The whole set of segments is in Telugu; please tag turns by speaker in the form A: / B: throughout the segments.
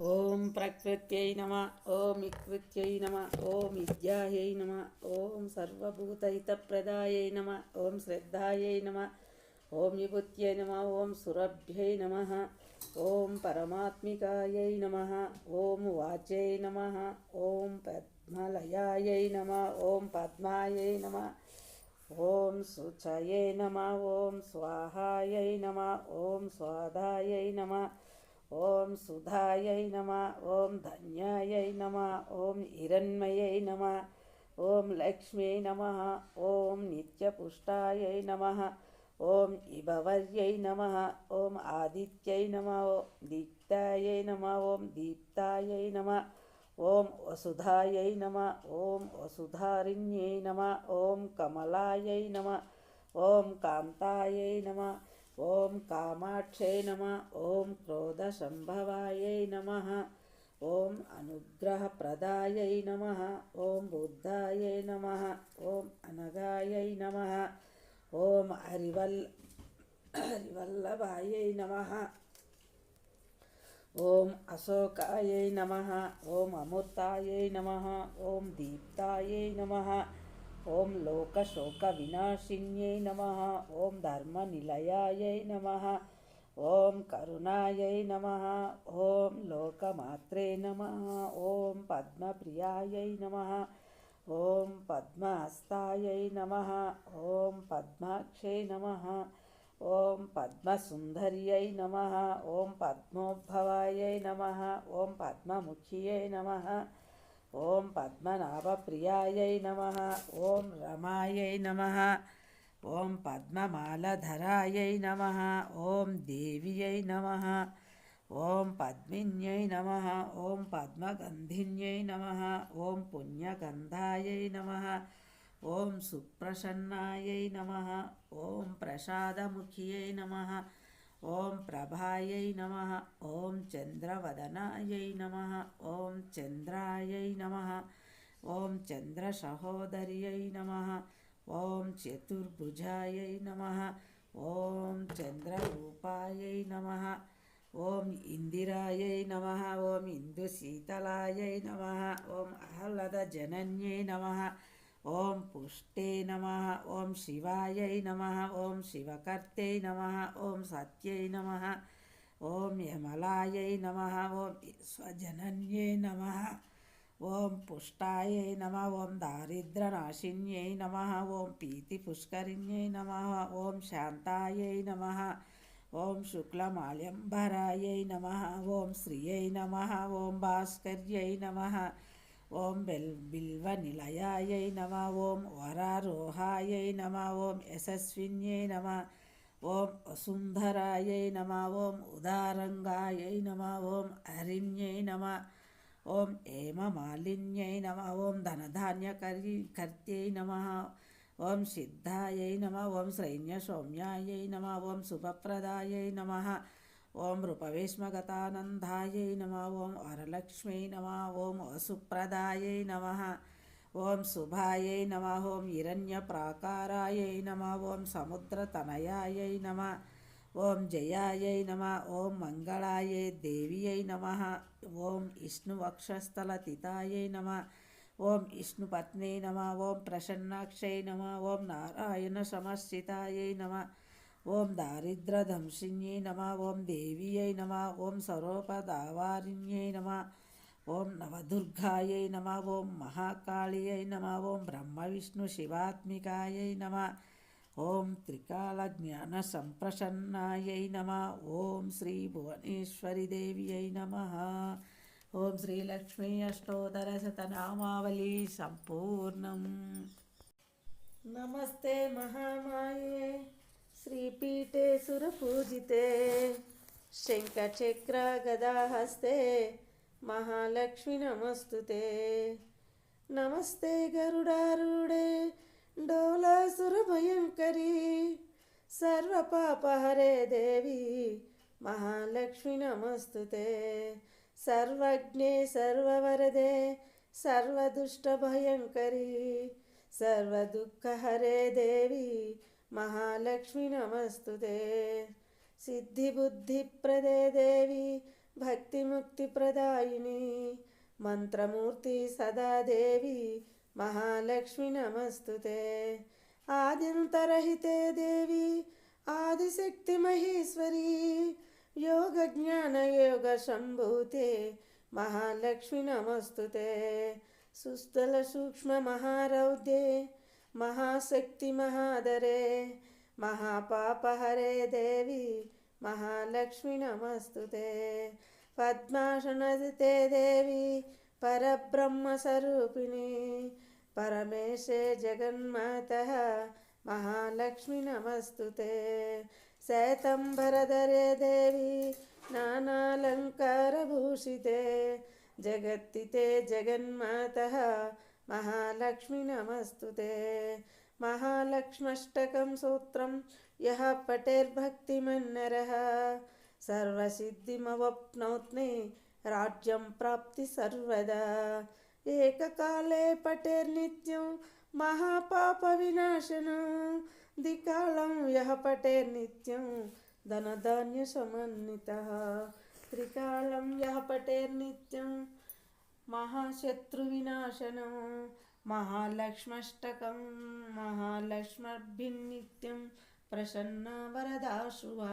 A: ఓం ప్రకృత్యై నమ ఓం వికృత్యై నమ ఓం విద్యాయై నమ ఓం సర్వభూతహితప్రదాయై నమ ఓం శ్రద్ధాయై నమ ఓం విభూత్యై నమ ఓం సురభ్యై నమ ఓం పరమాత్మికాయై నమ ఓం వాచ్యై నమ ఓం పద్మలయాయై నమ ఓం పద్మాయై నమ ఓం శుచయే నమ ఓం స్వాహాయై నమ ఓం స్వాదాయై నమ ఓం సుధాయై నమ ఓం ధన్యాయై నమ ఓం హిరణ్మయై నమ ఓం లక్ష్మీ నమ ఓం నిత్యపుష్టాయై నమ ఓం ఇభవర్యై నమ ఓం ఆదిత్యై నమ ఓం దీప్తాయై నమ ఓం దీప్తాయై నమ ఓం వసుధాయై నమ ఓం వసుధారిణ్యై నమ ఓం కమలాయై నమ ఓం కాంతాయై నమ ఓం కామాక్షై నమ ఓం క్రోధసంభవాయై నమ ఓం అనుగ్రహప్రదాయై నమ ఓం బుద్ధాయై నమ ఓం అనగాయై నమ ఓం హరివల్ హరివల్లభాయై నమ ఓం అశోకాయై నమ ఓం అమృతాయై నమ ఓం దీప్తాయై నమ ఓం లోకశోకవినాశిన్యై నమ ఓం ధర్మనిలయాయై నమ ఓం కరుణాయై నమ ఓం లోకమాత్రే నమ ఓం పద్మప్రియాయై నమ ఓం పద్మహస్తాయై నమ ఓం పద్మాక్షై నమ ఓం పద్మసుందర్యై నమ ఓం పద్మోద్భవాయై నమ ఓం పద్మముఖ్యై నమ ఓం పద్మనాభప్రియాయై నమ ఓం రమాయై నమ ఓం పద్మమాలధరాయై నమ ఓం దేవ్యై నమ ఓం పద్మిన్యై నమ ఓం పద్మగంధిన్యై నమ ఓం పుణ్యగంధాయై నమ ఓం సుప్రసన్నాయై నమ ఓం ప్రసాదముఖ్యై నమ ఓం ప్రభాయై నమ ఓం చంద్రవదనాయై నమ ఓం చంద్రాయై నమ ఓం చంద్రసహోదర్యై నమ ఓం చతుర్భుజాయై నమ ఓం చంద్రరూపాయై నమ ఓం ఇందిరాయై నమ ఓం ఇందుశీతలాయై నమ ఓం ఆహ్లదజనన్యై నమ ఓం పుష్టే నమ ఓం శివాయై నమ ఓం శివకర్తై నమ ఓం సత్యై నమ ఓం యమలాయై నమ ఓం స్వజనన్యై నమ ఓం పుష్టాయై నమ ఓం దారిద్రనాశిన్యై నమ ఓం పీతిపుష్కరిణ్యై నమ ఓం శాంతాయై నమ ఓం శుక్లమాల్యంబరాయై నమ ఓం శ్రియై నమ ఓం భాస్కర్యై నమ ఓం బెల్ బిల్వ నిలయాయై నమ ఓం వరారోహాయై నమ ఓం యశస్విన్యై నమ ఓం వసుంధరాయై నమ ఓం ఉదారంగాయై నమ ఓం హరిణ్యై నమ ఓం హేమమాలిన్యై నమ ఓం ధనధాన్యకరి కర్త్యై నమ ఓం సిద్ధాయై నమ ఓం సైన్య సౌమ్యాయై నమ ఓం శుభప్రదాయై నమ ఓం రూపవేష్మగతానందాయై నమ ఓం వరలక్ష్మై నమ ఓం వసుప్రదాయై నమ ఓం శుభాయై నమ ఓం హిరణ్యప్రాకారాయై నమ ఓం సముద్రతనయాయై నమ ఓం జయాయై నమ ఓం మంగళాయై దేవ్యై నమ ఓం విష్ణువక్షస్థలతితాయై నమ ఓం విష్ణుపత్నే నమ ఓం ప్రసన్నాక్షై నమ ఓం నారాయణ సమస్థితాయై నమ ఓం దారిద్రధంసిన్యై నమ ఓం దేవీయై నమ ఓం సర్వపదావారిణ్యై నమ ఓం నవదుర్గాయై నమ ఓం మహాకాళియై నమ ఓం బ్రహ్మ విష్ణు శివాత్మికాయై నమ ఓం త్రికాల జ్ఞాన సంప్రసన్నాయై నమ ఓం శ్రీ భువనేశ్వరి దేవ్యై నమ ఓం శ్రీలక్ష్మీ అష్టోదర శతనామావళి సంపూర్ణం. నమస్తే మహామాయే. శ్రీపీఠే సురపూజితే శంఖచక్ర గదాహస్తే మహాలక్ష్మి నమస్తుతే నమస్తే గరుడారుడే డోలాసురభయంకరీ సర్వపాపహరే దేవి మహాలక్ష్మి నమస్తుతే సర్వజ్ఞే సర్వవరదే సర్వదుష్టభయంకరీ సర్వదుఃఖహరే దేవి మహాలక్ష్మి నమస్తుతే. సిద్ధిబుద్ధిప్రదే దేవి భక్తిముక్తిప్రదాయిని మంత్రమూర్తి సదాదేవి మహాలక్ష్మి నమస్తుతే. ఆద్యంతరహితే దేవి ఆదిశక్తి మహేశ్వరి. యోగ జ్ఞాన యోగ శంభూతే మహాలక్ష్మి నమస్తుతే. సుస్థల సూక్ష్మ మహారౌద్యే महाशक्तिमहादरे महापापहरे देवि महालक्ष्मिनमस्तु ते पद्माशुनदिते देवि परब्रह्मस्वरूपिणि परमेशे जगन्मातः महालक्ष्मि नमस्तु ते शैतम्भरधरे देवि नानालङ्कारभूषिते जगत्तिते जगन्मातः జగన్మాత మహాలక్ష్మి నమస్తుతే మహాలక్ష్మష్టకం సూత్రం యः పటేర్భక్తిమన్నరः. సర్వసిద్ధిమవప్నోత్నే రాజ్యం ప్రాప్తి సర్వదా. ఏకకాలే పటేర్నిత్యం మహాపాప వినాశనం దికాళం యः పటేర్నిత్యం ధనధాన్య సమన్విత త్రికాళం యः పటేర్నిత్యం మహాశత్రువినాశనం మహాలక్ష్మష్టకం మహాలక్ష్మభిన్నిత్యం ప్రసన్న వరదాశువా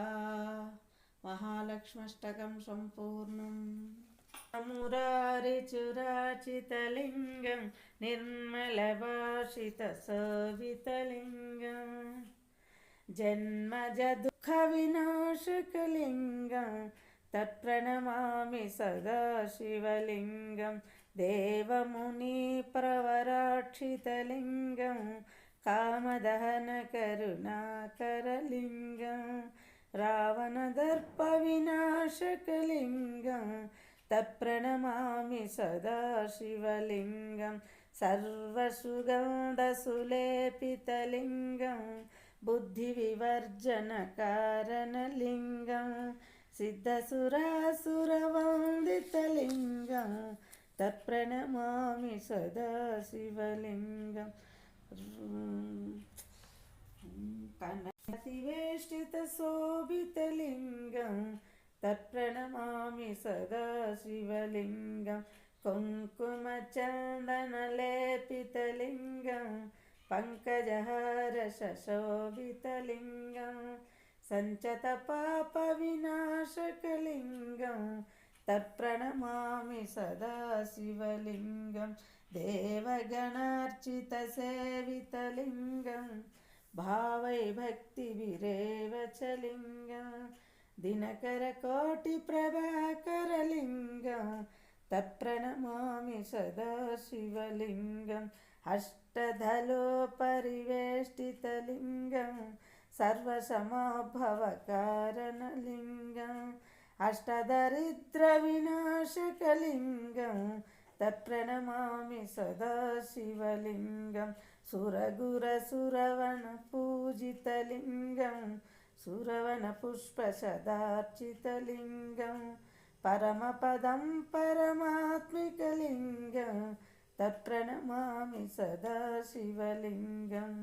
A: మహాలక్ష్మష్టకం సంపూర్ణం. మురారిచురాచితలింగం నిర్మలభాషిత సవితలింగం జన్మజ దుఃఖ వినాశకలింగం తత్ప్రణమామి సదా శివలింగం దేవముని ప్రవరాక్షితలింగం. కామదహన కరుణాకరలింగం. రావణదర్ప వినాశకలింగం తత్ప్రణమామి సదా శివలింగం సర్వసుగంధసులేపితలింగం బుద్ధివివర్జనకారణలింగం సిద్ధసురాసురవందితలింగం తత్ప్రణమామి సదా శివలింగం కనసివేష్టితశోభితలింగం తత్ప్రణమామి సదా శివలింగం కుంకుమచందనలేపితలింగం పంకజహార శోభితలింగం సంచత పాప వినాశకలింగం తత్ప్రణమామి సదా శివలింగం దేవగణార్చిత సేవితలింగం భావై భక్తి విరేవచలింగం దినకర కోటి ప్రభాకరలింగం తత్ప్రణమామి సదా శివలింగం అష్టధలో పరివేష్టితలింగం सर्वसमाभवकारणलिङ्गम् अष्टदरिद्रविनाशकलिङ्गं तत्प्रणमामि सदा शिवलिङ्गं सुरगुरसुरवणपूजितलिङ्गं सुरवनपुष्पसदार्चितलिङ्गं परमपदं परमात्मिकलिङ्गं तत्प्रणमामि सदा शिवलिङ्गम्।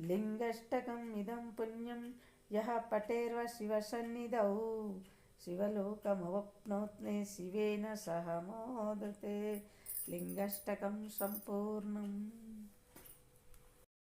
A: लिङ्गष्टकम् इदं पुण्यं यः पटेर्व शिवसन्निधौ। शिवलोकमवप्नोत्ने शिवेन सह मोदते। लिङ्गष्टकं सम्पूर्णम्।